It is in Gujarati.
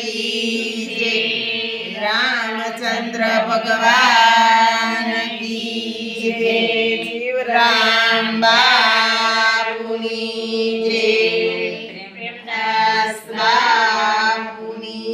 કી જય રામચંદ્ર ભગવાન કી જય જીવરામ બાપુની જય પ્રેમદાસ બાપુની